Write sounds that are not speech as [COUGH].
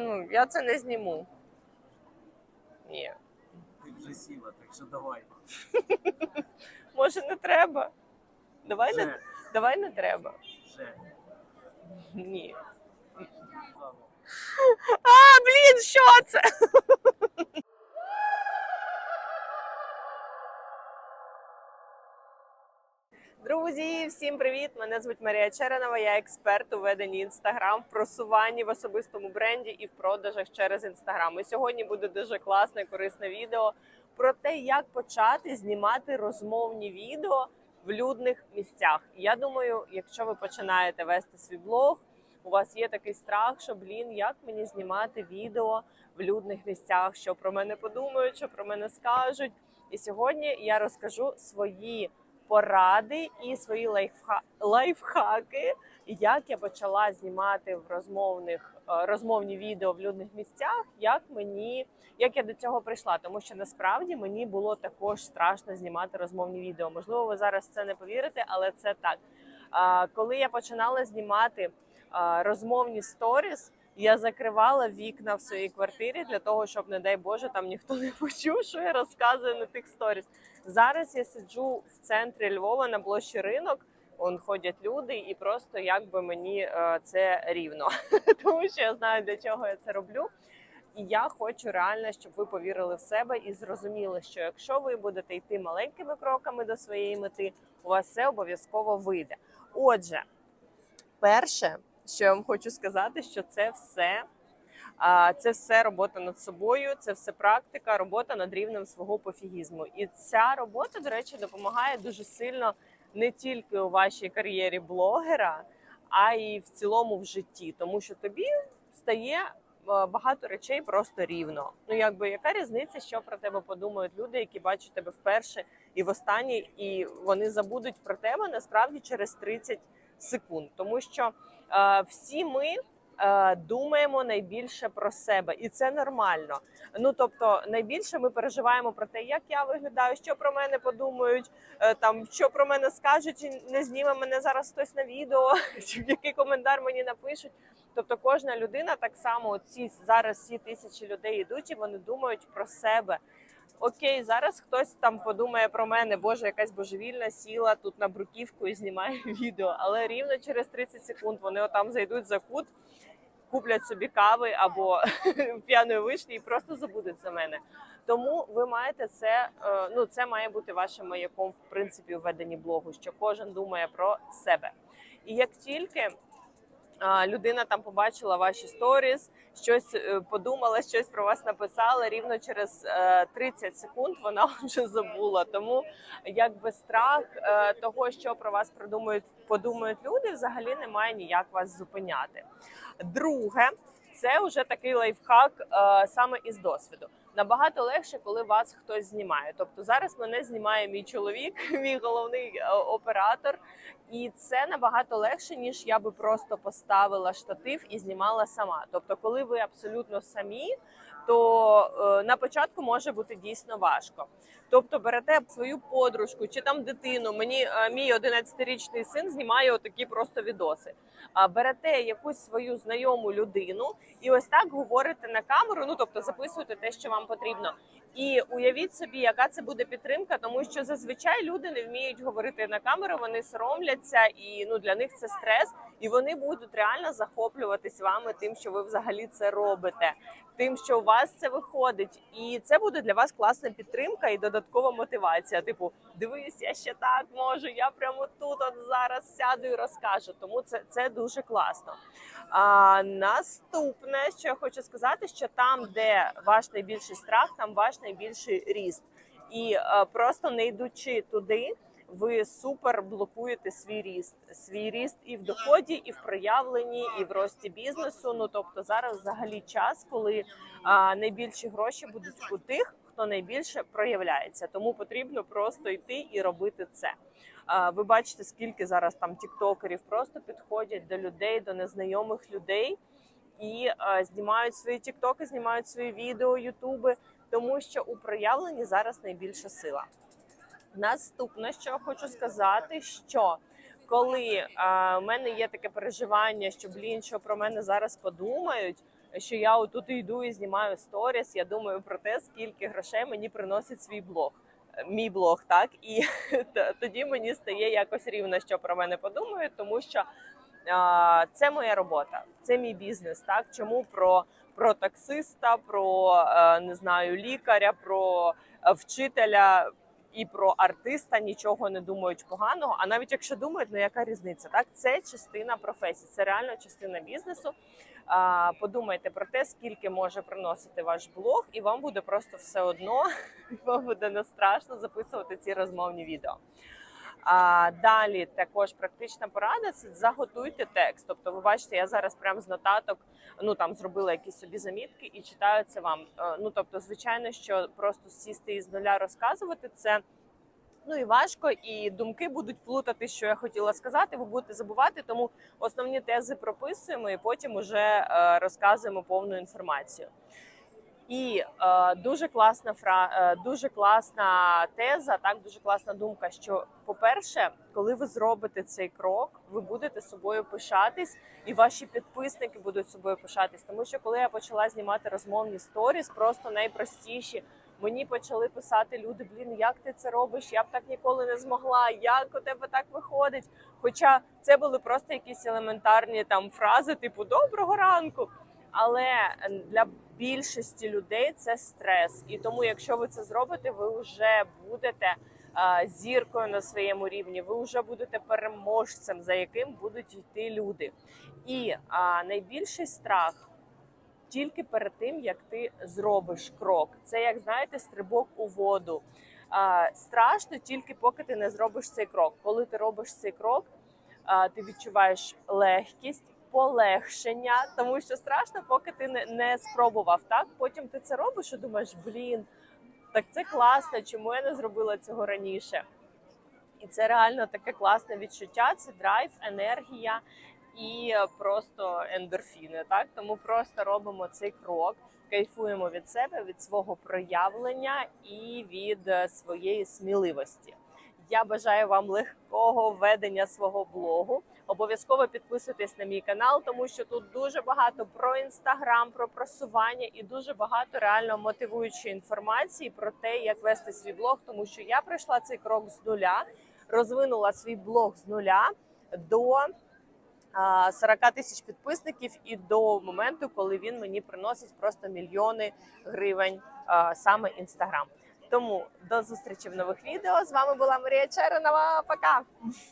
Ну, я це не зніму. Ні. Ти вже сіла, так що давай. [LAUGHS] Може, не треба. Давай не, давай не треба. вже. Ні. А, блін, що це? Всім привіт! Мене звуть Марія Черенова. Я експерт у веденні інстаграм, просуванні в особистому бренді і в продажах через інстаграм. І сьогодні буде дуже класне корисне відео про те, як почати знімати розмовні відео в людних місцях. Я думаю, якщо ви починаєте вести свій блог, у вас є такий страх, що блін, як мені знімати відео в людних місцях, що про мене подумають, що про мене скажуть. І сьогодні я розкажу свої поради і свої лайфха... лайфхаки, як я почала знімати в розмовних е, розмовні відео в людних місцях, як мені як я до цього прийшла, тому що насправді мені було також страшно знімати розмовні відео. Можливо, ви зараз це не повірите, але це так. Коли я починала знімати розмовні сторіс, я закривала вікна в своїй квартирі для того, щоб, не дай Боже, там ніхто не почув, що я розказую на тих сторіс. Зараз я сиджу в центрі Львова на площі ринок. Он ходять люди, і просто якби мені е, це рівно, [LAUGHS] тому що я знаю для чого я це роблю. І я хочу реально, щоб ви повірили в себе і зрозуміли, що якщо ви будете йти маленькими кроками до своєї мети, у вас все обов'язково вийде. Отже, перше, що я вам хочу сказати, що це все. Це все робота над собою, це все практика, робота над рівнем свого пофігізму. І ця робота, до речі, допомагає дуже сильно не тільки у вашій кар'єрі блогера, а й в цілому в житті, тому що тобі стає е, багато речей просто рівно. Ну якби яка різниця, що про тебе подумають люди, які бачать тебе вперше і востаннє, і вони забудуть про тебе насправді через 30 секунд, тому що всі ми. е, Думаємо найбільше про себе, і це нормально. Ну тобто, найбільше ми переживаємо про те, як я виглядаю, що про мене подумають, е, там що про мене скажуть, чи не зніме мене зараз хтось на відео, [LAUGHS] чи який коментар мені напишуть. Тобто, кожна людина так само ці зараз всі тисячі людей йдуть, і вони думають про себе. Окей, зараз хтось там подумає про мене, боже, якась божевільна сіла тут на бруківку і знімає [LAUGHS] відео. Але рівно через 30 секунд вони отам зайдуть за кут, куплять собі кави або [LAUGHS] п'яної вишні і просто забудуть за мене. Тому ви маєте це, е, ну це має бути вашим маяком в принципі у веденні блогу, що кожен думає про себе. І як тільки людина там побачила ваші сторіс, щось е, подумала, щось про вас написала. Рівно через е, 30 секунд вона [LAUGHS] вже забула. Тому якби страх е, того, що про вас придумають, подумають люди, взагалі немає ніяк вас зупиняти. Друге, це вже такий лайфхак е, саме із досвіду. Набагато легше, коли вас хтось знімає. Тобто зараз мене знімає мій чоловік, [LAUGHS] мій головний е, оператор, і це набагато легше, ніж я би просто поставила штатив і знімала сама. Тобто, коли ви абсолютно самі, то е, на початку може бути дійсно важко. Тобто, берете свою подружку чи там дитину. Мені е, мій 11-річний син знімає отакі просто відоси. А берете якусь свою знайому людину і ось так говорите на камеру. Ну тобто записуєте те, що вам потрібно. І уявіть собі, яка це буде підтримка, тому що зазвичай люди не вміють говорити на камеру, вони соромляться, і ну для них це стрес, і вони будуть реально захоплюватись вами тим, що ви взагалі це робите, тим, що у вас це виходить, і це буде для вас класна підтримка і додаткова мотивація. Типу, дивись, я ще так можу. Я прямо тут от зараз сяду і розкажу. Тому це, це дуже класно. А наступне, що я хочу сказати, що там, де ваш найбільший страх, там ваш найбільший ріст, і е, просто не йдучи туди. Ви супер блокуєте свій ріст, свій ріст і в доході, і в проявленні, і в рості бізнесу. Ну тобто зараз взагалі час, коли а, найбільші гроші будуть у тих, хто найбільше проявляється. Тому потрібно просто йти і робити це. А, ви бачите, скільки зараз там тіктокерів просто підходять до людей, до незнайомих людей і знімають свої тіктоки, знімають свої відео, ютуби, тому що у проявленні зараз найбільша сила. Наступне, що я хочу сказати, що коли а, в мене є таке переживання, що блін, що про мене зараз подумають, що я отут йду і знімаю сторіс. Я думаю про те, скільки грошей мені приносить свій блог. Е, Мій блог, так і [LAUGHS] тоді мені стає якось рівно, що про мене подумають, тому що це моя робота, це мій бізнес. Так чому про, про таксиста, про е, не знаю, лікаря, про е, вчителя і про артиста нічого не думають поганого. А навіть якщо думають, ну яка різниця? Так, це частина професії, це реально частина бізнесу. Подумайте про те, скільки може приносити ваш блог, і вам буде просто все одно, [LAUGHS] вам буде не страшно записувати ці розмовні відео. А далі також практична порада це заготуйте текст. Тобто, ви бачите, я зараз прямо з нотаток ну там зробила якісь собі замітки і читаю це вам. Е, Ну тобто, звичайно, що просто сісти із нуля розказувати це. Ну і важко, і думки будуть плутати, що я хотіла сказати. Ви будете забувати, тому основні тези прописуємо і потім уже е, розказуємо повну інформацію. І е, дуже класна фра... е, дуже класна теза, так дуже класна думка. Що, по-перше, коли ви зробите цей крок, ви будете собою пишатись, і ваші підписники будуть собою пишатись. Тому що коли я почала знімати розмовні сторіс, просто найпростіші. Мені почали писати люди: блін, як ти це робиш? Я б так ніколи не змогла. Як у тебе так виходить? Хоча це були просто якісь елементарні там фрази, типу доброго ранку. Але для більшості людей це стрес, і тому, якщо ви це зробите, ви вже будете зіркою на своєму рівні. Ви вже будете переможцем, за яким будуть йти люди. І а, найбільший страх тільки перед тим, як ти зробиш крок. Це як знаєте, стрибок у воду. А, страшно тільки поки ти не зробиш цей крок. Коли ти робиш цей крок, а, ти відчуваєш легкість. Полегшення, тому що страшно, поки ти не, не спробував. Так потім ти це робиш і думаєш, блін, так це класно, чому я не зробила цього раніше? І це реально таке класне відчуття. Це драйв, енергія і просто ендорфіни. Так тому просто робимо цей крок, кайфуємо від себе, від свого проявлення і від е, своєї сміливості. Я бажаю вам легкого ведення свого блогу. Обов'язково підписуйтесь на мій канал, тому що тут дуже багато про інстаграм, про просування і дуже багато реально мотивуючої інформації про те, як вести свій блог. Тому що я пройшла цей крок з нуля, розвинула свій блог з нуля до а, 40 тисяч підписників і до моменту, коли він мені приносить просто мільйони гривень саме інстаграм. Тому до зустрічі в нових відео. З вами була Марія Черенова. Пока!